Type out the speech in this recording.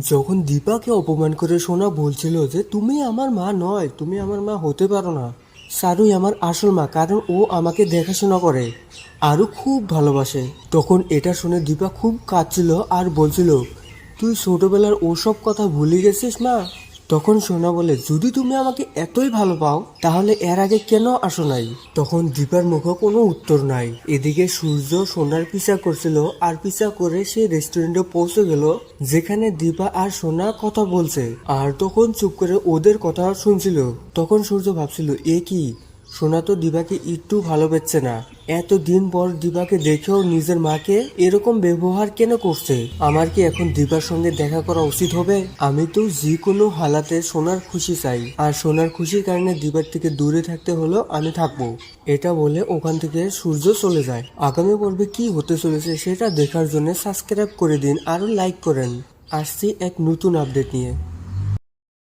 যখন দীপাকে অপমান করে সোনা বলছিল যে, তুমি আমার মা নয়, তুমি আমার মা হতে পারো না। সারুই আমার আসল মা, কারণ ও আমাকে দেখাশোনা করে আরও খুব ভালোবাসে। তখন এটা শুনে দীপা খুব কাঁদছিল আর বলছিল, তুই ছোটোবেলার ওসব কথা ভুলে গেছিস মা? তখন সোনা বলে, যদি তুমি আমাকে এতই ভালো পাও, তাহলে এর আগে কেন আসো নাই? তখন দীপার মুখে কোনো উত্তর নাই। এদিকে সূর্য সোনার পিছা করছিল আর পিছা করে সে রেস্টুরেন্টে পৌঁছে গেল, যেখানে দীপা আর সোনা কথা বলছে। আর তখন চুপ করে ওদের কথা শুনছিল। তখন সূর্য ভাবছিল, এ কি? সোনা তো দিবাকে একটু ভালো পেচ্ছে না। এত দিন পর দিবাকে দেখেও নিজের মাকে এরকম ব্যবহার কেন করছে? আমার কি এখন দিবার সঙ্গে দেখা করা উচিত হবে? আমি তো যে কোনো হালাতে সোনার খুশি চাই। আর সোনার খুশির কারণে দিবার থেকে দূরে থাকতে হলো আমি থাকব। এটা বলে ওখান থেকে সূর্য চলে যায়। আগামী পর্বে কি হতে চলেছে সেটা দেখার জন্য সাবস্ক্রাইব করে দিন আর লাইক করেন। আসছি এক নতুন আপডেট নিয়ে।